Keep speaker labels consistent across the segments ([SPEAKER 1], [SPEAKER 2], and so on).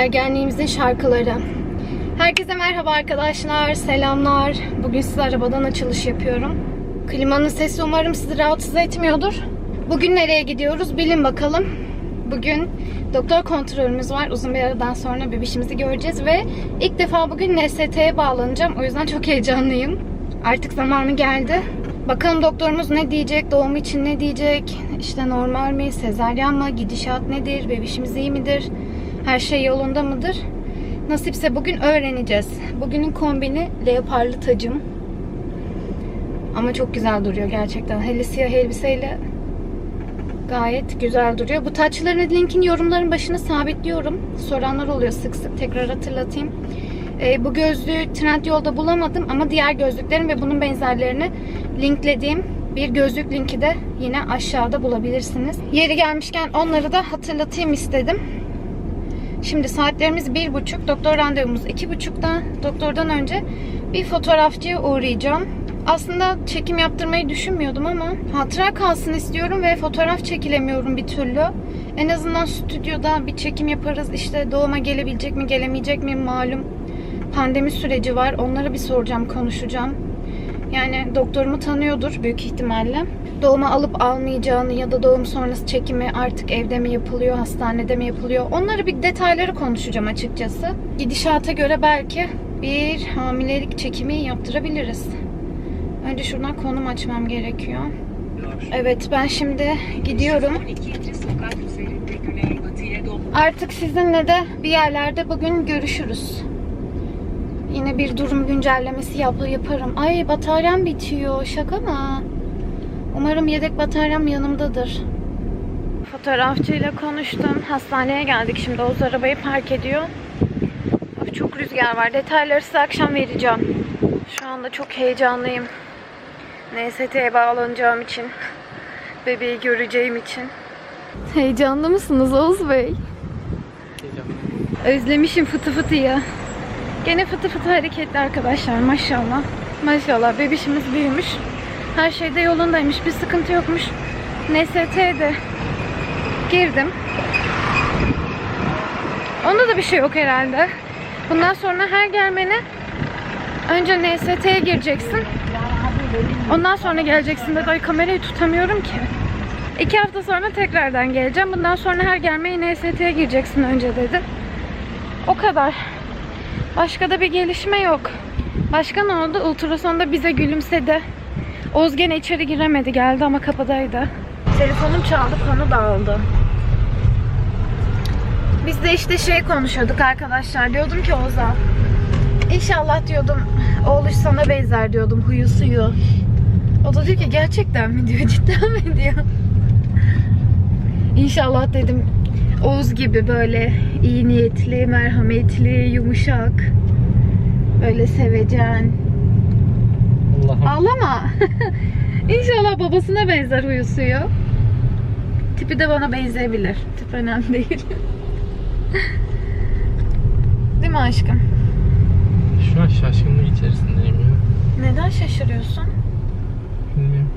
[SPEAKER 1] Ergenliğimizin şarkıları. Herkese merhaba arkadaşlar, selamlar. Bugün size arabadan açılış yapıyorum. Klimanın sesi umarım sizi rahatsız etmiyordur. Bugün nereye gidiyoruz bilin bakalım. Bugün doktor kontrolümüz var. Uzun bir aradan sonra bebişimizi göreceğiz ve ilk defa bugün NST'ye bağlanacağım. O yüzden çok heyecanlıyım. Artık zamanı geldi. Bakalım doktorumuz ne diyecek, doğum için ne diyecek, işte normal mi, sezaryen mi, gidişat nedir, bebişimiz iyi midir, her şey yolunda mıdır? Nasipse bugün öğreneceğiz. Bugünün kombini leoparlı tacım. Ama çok güzel duruyor gerçekten. Hele siyah elbiseyle gayet güzel duruyor. Bu taçların linkini yorumların başına sabitliyorum. Soranlar oluyor sık sık. Tekrar hatırlatayım. Ee, bu gözlüğü Trendyol'da bulamadım ama diğer gözlüklerim ve bunun benzerlerini linklediğim bir gözlük linki de yine aşağıda bulabilirsiniz. Yeri gelmişken onları da hatırlatayım istedim. Şimdi saatlerimiz bir buçuk, doktor randevumuz iki buçukta. Doktordan önce bir fotoğrafçıya uğrayacağım. Aslında çekim yaptırmayı düşünmüyordum ama hatıra kalsın istiyorum ve fotoğraf çekilemiyorum bir türlü. En azından stüdyoda bir çekim yaparız. İşte doğuma gelebilecek mi, gelemeyecek mi malum. Pandemi süreci var. Onları bir soracağım, konuşacağım. Yani doktorumu tanıyordur büyük ihtimalle. Doğuma alıp almayacağını ya da doğum sonrası çekimi artık evde mi yapılıyor, hastanede mi yapılıyor? Onları bir detayları konuşacağım açıkçası. Gidişata göre belki bir hamilelik çekimi yaptırabiliriz. Önce şuradan konum açmam gerekiyor. Evet ben şimdi gidiyorum. Artık sizinle de bir yerlerde bugün görüşürüz. Yine bir durum güncellemesi yap yaparım. Ay bataryam bitiyor. Şaka mı? Umarım yedek bataryam yanımdadır. Fotoğrafçıyla konuştum. Hastaneye geldik şimdi. Oğuz arabayı park ediyor. Of, çok rüzgar var. Detayları size akşam vereceğim. Şu anda çok heyecanlıyım. NST'ye bağlanacağım için. Bebeği göreceğim için. Heyecanlı mısınız Oğuz Bey? Özlemişim fıtı fıtıyı. Gene fıtı fıtı hareketli arkadaşlar maşallah. Maşallah bebişimiz büyümüş. Her şey de yolundaymış. Bir sıkıntı yokmuş. NST'ye de girdim. Onda da bir şey yok herhalde. Bundan sonra her gelmene önce NST'ye gireceksin. Ondan sonra geleceksin dedi. Ay kamerayı tutamıyorum ki. İki hafta sonra tekrardan geleceğim. Bundan sonra her gelmeye NST'ye gireceksin önce dedi. O kadar. Başka da bir gelişme yok. Başka ne oldu? Ultrasonda bize gülümsedi. Oğuz gene içeri giremedi. Geldi ama kapıdaydı. Telefonum çaldı. Konu dağıldı. Biz de işte şey konuşuyorduk arkadaşlar. Diyordum ki Oğuz'a. İnşallah diyordum oğluş sana benzer diyordum huyu suyu. O da diyor ki gerçekten mi diyor cidden mi diyor. İnşallah dedim Oğuz gibi böyle iyi niyetli, merhametli, yumuşak. Böyle sevecen.
[SPEAKER 2] Allah'ım.
[SPEAKER 1] Ağlama. İnşallah babasına benzer huyu suyu. Tipi de bana benzeyebilir. Tip önemli değil. değil mi aşkım?
[SPEAKER 2] Şu an şaşkınlık içerisindeyim ya.
[SPEAKER 1] Neden şaşırıyorsun?
[SPEAKER 2] Bilmiyorum.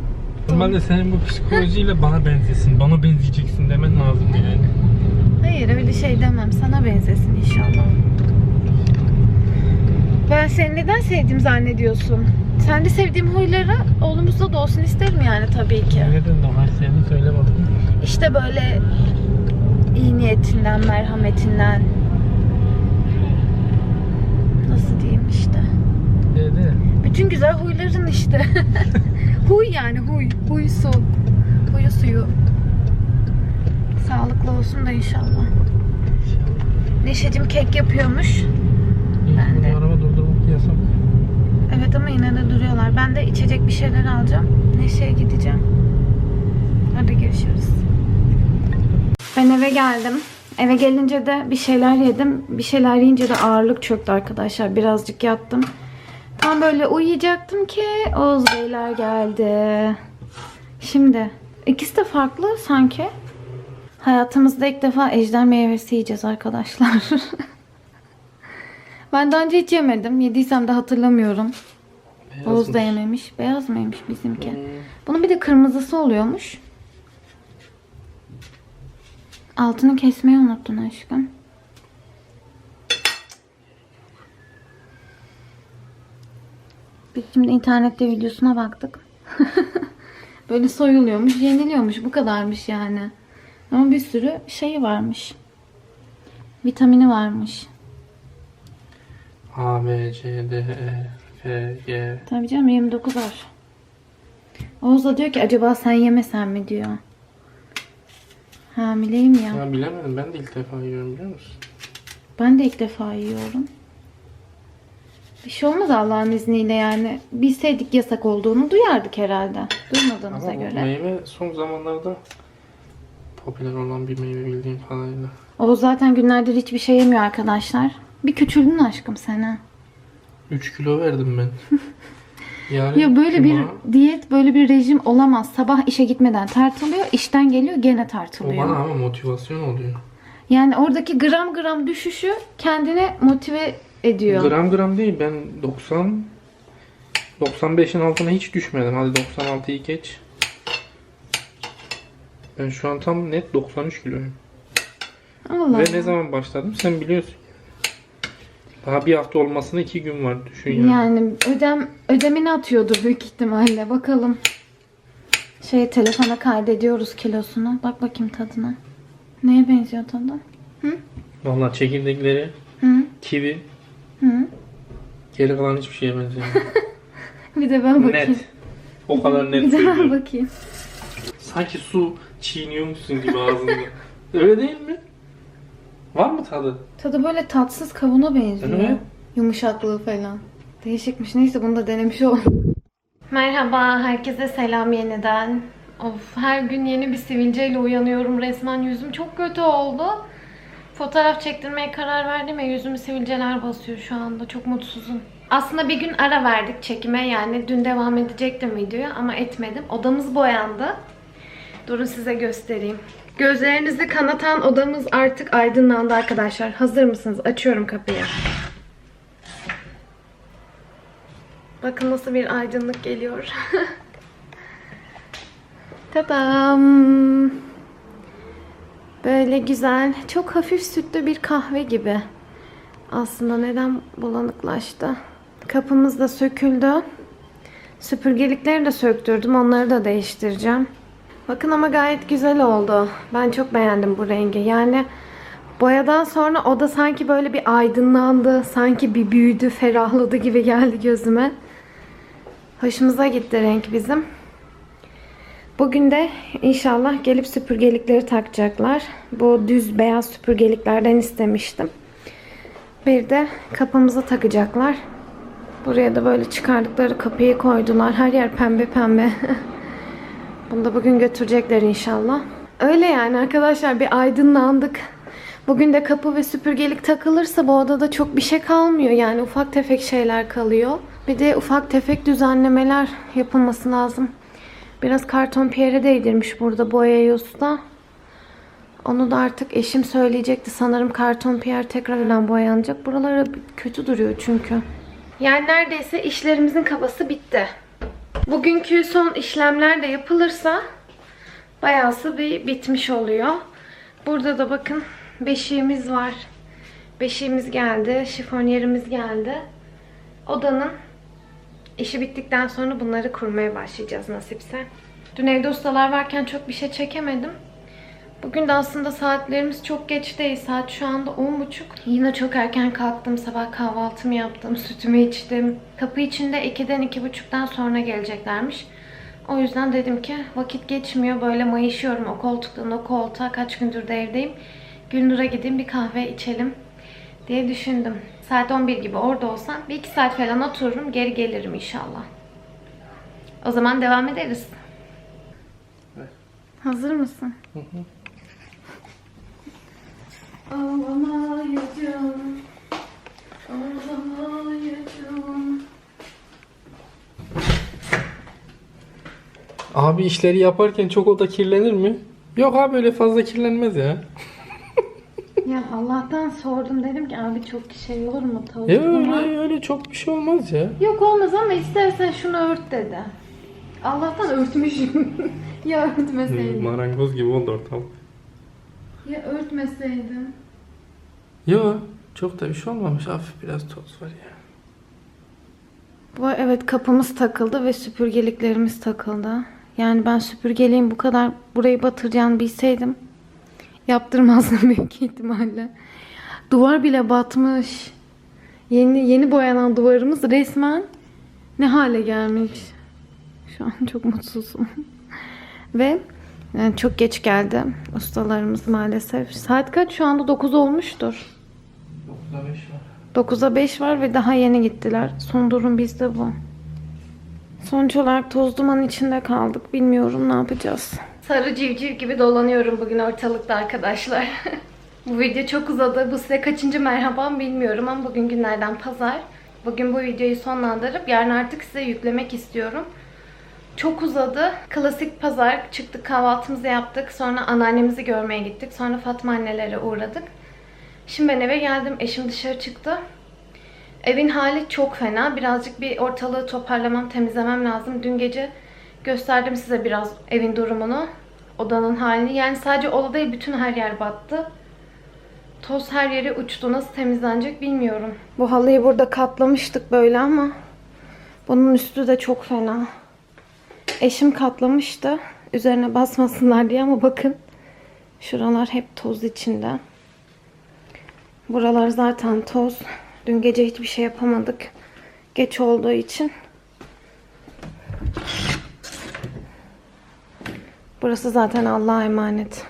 [SPEAKER 2] Normalde senin bu psikolojiyle bana benzesin, bana benzeyeceksin demen lazım yani.
[SPEAKER 1] Hayır öyle şey demem. Sana benzesin inşallah. Ben seni neden sevdiğim zannediyorsun? Sen de sevdiğim huyları oğlumuzda da olsun isterim yani tabii ki.
[SPEAKER 2] Neden normal sevdiğini söylemedim.
[SPEAKER 1] İşte böyle iyi niyetinden, merhametinden. Nasıl diyeyim işte.
[SPEAKER 2] Dedi.
[SPEAKER 1] Bütün güzel huyların işte. huy yani huy. Huy su. Huyu suyu. Sağlıklı olsun da inşallah. Neşe'cim kek yapıyormuş. Ben de.
[SPEAKER 2] Araba durdurmak yasak.
[SPEAKER 1] Evet ama yine de duruyorlar. Ben de içecek bir şeyler alacağım. Neşe'ye gideceğim. Hadi görüşürüz. Ben eve geldim. Eve gelince de bir şeyler yedim. Bir şeyler yiyince de ağırlık çöktü arkadaşlar. Birazcık yattım. Tam böyle uyuyacaktım ki Oğuz Beyler geldi. Şimdi ikisi de farklı sanki. Hayatımızda ilk defa ejder meyvesi yiyeceğiz arkadaşlar. ben daha önce hiç yemedim. Yediysem de hatırlamıyorum. Beyazmış. Da yememiş. Beyaz mıymış bizimki? Hmm. Bunun bir de kırmızısı oluyormuş. Altını kesmeyi unuttun aşkım. Biz şimdi internette videosuna baktık. Böyle soyuluyormuş, yeniliyormuş. Bu kadarmış yani. Ama bir sürü şeyi varmış. Vitamini varmış.
[SPEAKER 2] A, B, C, D, E, F, G.
[SPEAKER 1] Tabii canım 29 var. Oğuz da diyor ki acaba sen yemesen mi diyor. Hamileyim ya.
[SPEAKER 2] Ya bilemedim ben de ilk defa yiyorum biliyor musun?
[SPEAKER 1] Ben de ilk defa yiyorum. Bir şey olmaz Allah'ın izniyle yani. Bilseydik yasak olduğunu duyardık herhalde. Duymadığımıza
[SPEAKER 2] Ama bu
[SPEAKER 1] göre.
[SPEAKER 2] meyve son zamanlarda popüler olan bir meyve bildiğim kadarıyla.
[SPEAKER 1] O zaten günlerdir hiçbir şey yemiyor arkadaşlar. Bir küçüldün aşkım sana.
[SPEAKER 2] 3 kilo verdim ben. Yani
[SPEAKER 1] Ya böyle bir
[SPEAKER 2] Cuma-
[SPEAKER 1] diyet, böyle bir rejim olamaz. Sabah işe gitmeden tartılıyor, işten geliyor gene
[SPEAKER 2] O
[SPEAKER 1] tartılıyor.
[SPEAKER 2] bana ama motivasyon oluyor.
[SPEAKER 1] Yani oradaki gram gram düşüşü kendine motive ediyor.
[SPEAKER 2] Gram gram değil ben 90 95'in altına hiç düşmedim. Hadi 96'yı geç. Ben şu an tam net 93 kiloyum.
[SPEAKER 1] Allah
[SPEAKER 2] Ve ne zaman başladım sen biliyorsun. Daha bir hafta olmasına iki gün var düşün yani.
[SPEAKER 1] Yani ödem ödemini atıyordur büyük ihtimalle. Bakalım. Şey telefona kaydediyoruz kilosunu. Bak bakayım tadına. Neye benziyor tadı?
[SPEAKER 2] Vallahi çekirdekleri,
[SPEAKER 1] Hı?
[SPEAKER 2] kivi,
[SPEAKER 1] Hı?
[SPEAKER 2] geri kalan hiçbir şeye benziyor.
[SPEAKER 1] Bir de ben bakayım.
[SPEAKER 2] net. O kadar net
[SPEAKER 1] Bir de ben
[SPEAKER 2] söylüyorum.
[SPEAKER 1] bakayım.
[SPEAKER 2] Sanki su çiğniyormuşsun gibi ağzında. Öyle değil mi? Var mı tadı?
[SPEAKER 1] Tadı böyle tatsız kavuna benziyor.
[SPEAKER 2] Evet.
[SPEAKER 1] Yumuşaklığı falan. Değişikmiş. Neyse bunu da denemiş olalım. Merhaba, herkese selam yeniden. Of, her gün yeni bir sivilceyle uyanıyorum. Resmen yüzüm çok kötü oldu. Fotoğraf çektirmeye karar verdim ya yüzümü sivilceler basıyor şu anda. Çok mutsuzum. Aslında bir gün ara verdik çekime yani dün devam edecektim videoya ama etmedim. Odamız boyandı. Durun size göstereyim. Gözlerinizi kanatan odamız artık aydınlandı arkadaşlar. Hazır mısınız? Açıyorum kapıyı. Bakın nasıl bir aydınlık geliyor. Tadam. Böyle güzel, çok hafif sütlü bir kahve gibi. Aslında neden bulanıklaştı? Kapımız da söküldü. Süpürgelikleri de söktürdüm. Onları da değiştireceğim. Bakın ama gayet güzel oldu. Ben çok beğendim bu rengi. Yani boyadan sonra oda sanki böyle bir aydınlandı. Sanki bir büyüdü, ferahladı gibi geldi gözüme. Hoşumuza gitti renk bizim. Bugün de inşallah gelip süpürgelikleri takacaklar. Bu düz beyaz süpürgeliklerden istemiştim. Bir de kapımıza takacaklar. Buraya da böyle çıkardıkları kapıyı koydular. Her yer pembe pembe. Bunu da bugün götürecekler inşallah. Öyle yani arkadaşlar bir aydınlandık. Bugün de kapı ve süpürgelik takılırsa bu odada çok bir şey kalmıyor. Yani ufak tefek şeyler kalıyor. Bir de ufak tefek düzenlemeler yapılması lazım. Biraz karton piyere değdirmiş burada boyayı usta. Onu da artık eşim söyleyecekti. Sanırım karton piyer tekrardan boyanacak. Buraları kötü duruyor çünkü. Yani neredeyse işlerimizin kabası bitti. Bugünkü son işlemler de yapılırsa bayağısı bir bitmiş oluyor. Burada da bakın beşiğimiz var. Beşiğimiz geldi. Şifonyerimiz geldi. Odanın işi bittikten sonra bunları kurmaya başlayacağız nasipse. Dün evde ustalar varken çok bir şey çekemedim. Bugün de aslında saatlerimiz çok geç değil. Saat şu anda 10.30. Yine çok erken kalktım. Sabah kahvaltımı yaptım. Sütümü içtim. Kapı içinde 2'den 2.30'dan sonra geleceklermiş. O yüzden dedim ki vakit geçmiyor. Böyle mayışıyorum o koltuktan o koltuğa. Kaç gündür de evdeyim. Gülnur'a gideyim bir kahve içelim diye düşündüm. Saat 11 gibi orada olsam bir iki saat falan otururum. Geri gelirim inşallah. O zaman devam ederiz.
[SPEAKER 2] Evet.
[SPEAKER 1] Hazır mısın? Ağlamayacağım.
[SPEAKER 2] Abi işleri yaparken çok oda kirlenir mi? Yok abi öyle fazla kirlenmez ya.
[SPEAKER 1] Ya Allah'tan sordum dedim ki abi çok şey olur mu tavuk
[SPEAKER 2] Ya öyle, öyle çok bir şey olmaz ya.
[SPEAKER 1] Yok olmaz ama istersen şunu ört dedi. Allah'tan örtmüşüm. ya örtmeseydim.
[SPEAKER 2] Marangoz gibi oldu ortalık.
[SPEAKER 1] Ya örtmeseydim.
[SPEAKER 2] Yok çok da bir şey olmamış. Hafif biraz toz var ya.
[SPEAKER 1] Bu evet kapımız takıldı ve süpürgeliklerimiz takıldı. Yani ben süpürgeliğin bu kadar burayı batıracağını bilseydim yaptırmazdım büyük ihtimalle. Duvar bile batmış. Yeni yeni boyanan duvarımız resmen ne hale gelmiş. Şu an çok mutsuzum. Ve yani çok geç geldi ustalarımız maalesef. Saat kaç? Şu anda 9 olmuştur.
[SPEAKER 2] 9'a 5 var.
[SPEAKER 1] 9'a 5 var ve daha yeni gittiler. Son durum bizde bu. Sonuç olarak toz duman içinde kaldık. Bilmiyorum ne yapacağız. Sarı civciv gibi dolanıyorum bugün ortalıkta arkadaşlar. bu video çok uzadı. Bu size kaçıncı merhabam bilmiyorum ama bugün günlerden pazar. Bugün bu videoyu sonlandırıp yarın artık size yüklemek istiyorum. Çok uzadı. Klasik pazar çıktık kahvaltımızı yaptık. Sonra anneannemizi görmeye gittik. Sonra Fatma annelere uğradık. Şimdi ben eve geldim. Eşim dışarı çıktı. Evin hali çok fena. Birazcık bir ortalığı toparlamam, temizlemem lazım. Dün gece gösterdim size biraz evin durumunu. Odanın halini. Yani sadece oda değil bütün her yer battı. Toz her yere uçtu. Nasıl temizlenecek bilmiyorum. Bu halıyı burada katlamıştık böyle ama bunun üstü de çok fena. Eşim katlamıştı. Üzerine basmasınlar diye ama bakın. Şuralar hep toz içinde. Buralar zaten toz. Dün gece hiçbir şey yapamadık. Geç olduğu için. Burası zaten Allah'a emanet.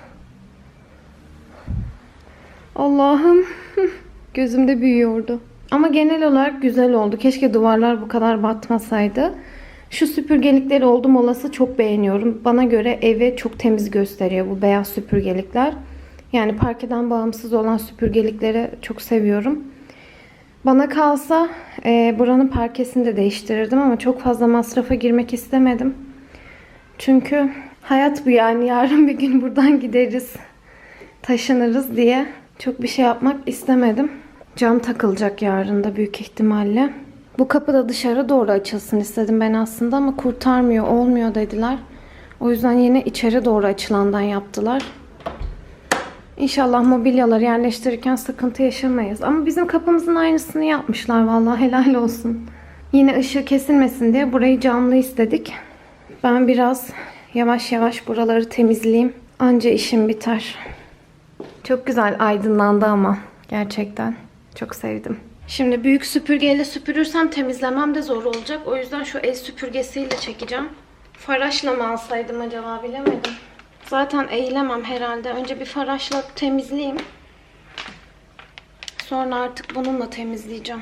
[SPEAKER 1] Allah'ım. Gözümde büyüyordu. Ama genel olarak güzel oldu. Keşke duvarlar bu kadar batmasaydı. Şu süpürgelikleri oldum olası çok beğeniyorum. Bana göre evi çok temiz gösteriyor bu beyaz süpürgelikler. Yani parkeden bağımsız olan süpürgelikleri çok seviyorum. Bana kalsa e, buranın parkesini de değiştirirdim ama çok fazla masrafa girmek istemedim. Çünkü hayat bu yani yarın bir gün buradan gideriz, taşınırız diye çok bir şey yapmak istemedim. Cam takılacak yarın da büyük ihtimalle. Bu kapı da dışarı doğru açılsın istedim ben aslında ama kurtarmıyor, olmuyor dediler. O yüzden yine içeri doğru açılandan yaptılar. İnşallah mobilyaları yerleştirirken sıkıntı yaşamayız. Ama bizim kapımızın aynısını yapmışlar vallahi helal olsun. Yine ışığı kesilmesin diye burayı camlı istedik. Ben biraz yavaş yavaş buraları temizleyeyim. Anca işim biter. Çok güzel aydınlandı ama gerçekten. Çok sevdim. Şimdi büyük süpürgeyle süpürürsem temizlemem de zor olacak. O yüzden şu el süpürgesiyle çekeceğim. Faraşla mı alsaydım acaba bilemedim. Zaten eğilemem herhalde. Önce bir faraşla temizleyeyim. Sonra artık bununla temizleyeceğim.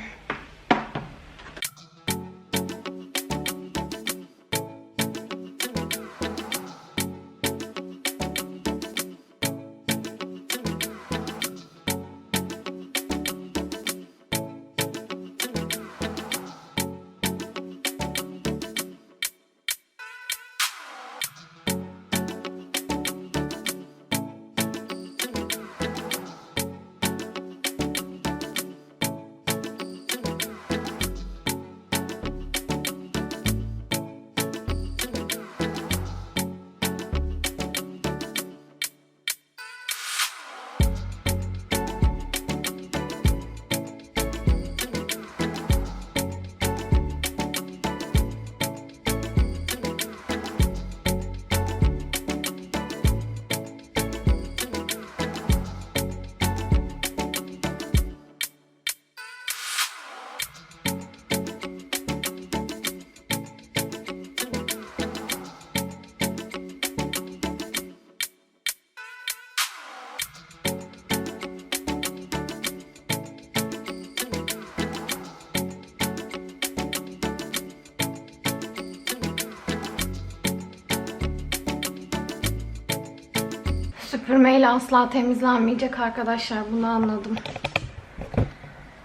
[SPEAKER 1] Süpürmeyle asla temizlenmeyecek arkadaşlar. Bunu anladım.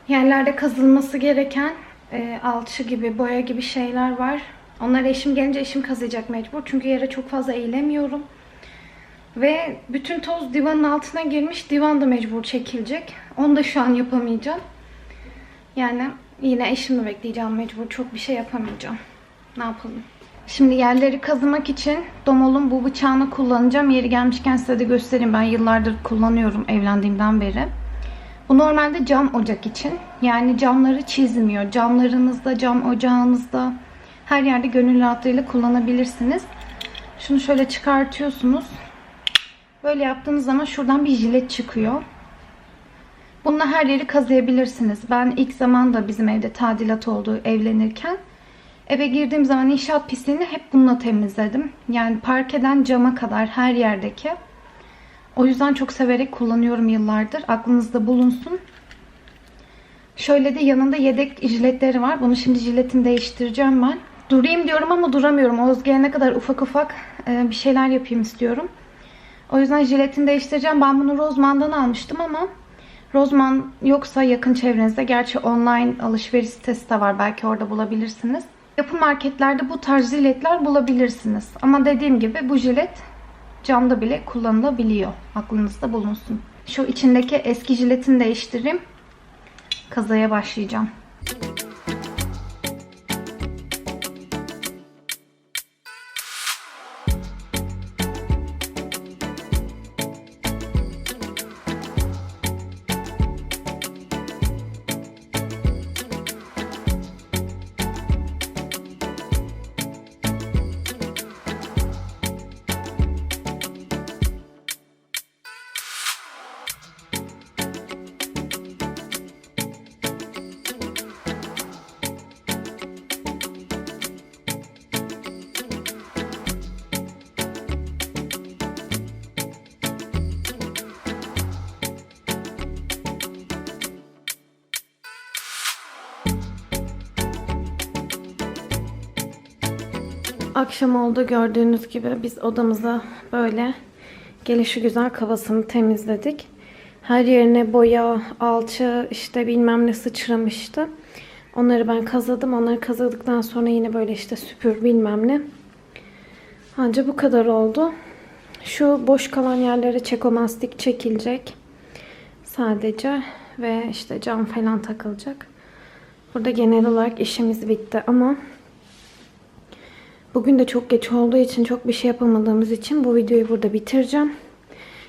[SPEAKER 1] Yerlerde kazılması gereken e, alçı gibi, boya gibi şeyler var. Onları eşim gelince eşim kazıyacak mecbur. Çünkü yere çok fazla eğilemiyorum. Ve bütün toz divanın altına girmiş. Divan da mecbur çekilecek. Onu da şu an yapamayacağım. Yani yine eşimle bekleyeceğim mecbur. Çok bir şey yapamayacağım. Ne yapalım? Şimdi yerleri kazımak için Domol'un bu bıçağını kullanacağım. Yeri gelmişken size de göstereyim. Ben yıllardır kullanıyorum evlendiğimden beri. Bu normalde cam ocak için. Yani camları çizmiyor. Camlarınızda, cam ocağınızda her yerde gönül rahatlığıyla kullanabilirsiniz. Şunu şöyle çıkartıyorsunuz. Böyle yaptığınız zaman şuradan bir jilet çıkıyor. Bununla her yeri kazıyabilirsiniz. Ben ilk zaman da bizim evde tadilat oldu evlenirken. Eve girdiğim zaman inşaat pisliğini hep bununla temizledim. Yani parkeden cama kadar her yerdeki. O yüzden çok severek kullanıyorum yıllardır. Aklınızda bulunsun. Şöyle de yanında yedek jiletleri var. Bunu şimdi jiletini değiştireceğim ben. Durayım diyorum ama duramıyorum. Oğuz gelene kadar ufak ufak e, bir şeyler yapayım istiyorum. O yüzden jiletini değiştireceğim. Ben bunu Rozman'dan almıştım ama Rozman yoksa yakın çevrenizde. Gerçi online alışveriş sitesi de var. Belki orada bulabilirsiniz. Yapı marketlerde bu tarz jiletler bulabilirsiniz. Ama dediğim gibi bu jilet camda bile kullanılabiliyor. Aklınızda bulunsun. Şu içindeki eski jiletini değiştireyim. Kazaya başlayacağım. Akşam oldu gördüğünüz gibi biz odamıza böyle gelişi güzel kavasını temizledik. Her yerine boya, alçı işte bilmem ne sıçramıştı. Onları ben kazıdım. Onları kazıdıktan sonra yine böyle işte süpür bilmem ne. Anca bu kadar oldu. Şu boş kalan yerlere çekomastik çekilecek. Sadece ve işte cam falan takılacak. Burada genel olarak işimiz bitti ama Bugün de çok geç olduğu için çok bir şey yapamadığımız için bu videoyu burada bitireceğim.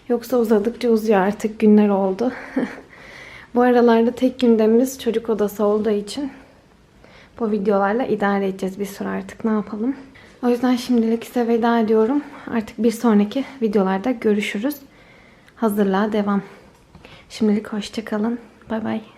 [SPEAKER 1] Yoksa uzadıkça uzuyor artık günler oldu. bu aralarda tek gündemimiz çocuk odası olduğu için bu videolarla idare edeceğiz bir süre artık ne yapalım. O yüzden şimdilik size veda ediyorum. Artık bir sonraki videolarda görüşürüz. Hazırlığa devam. Şimdilik hoşçakalın. Bay bay.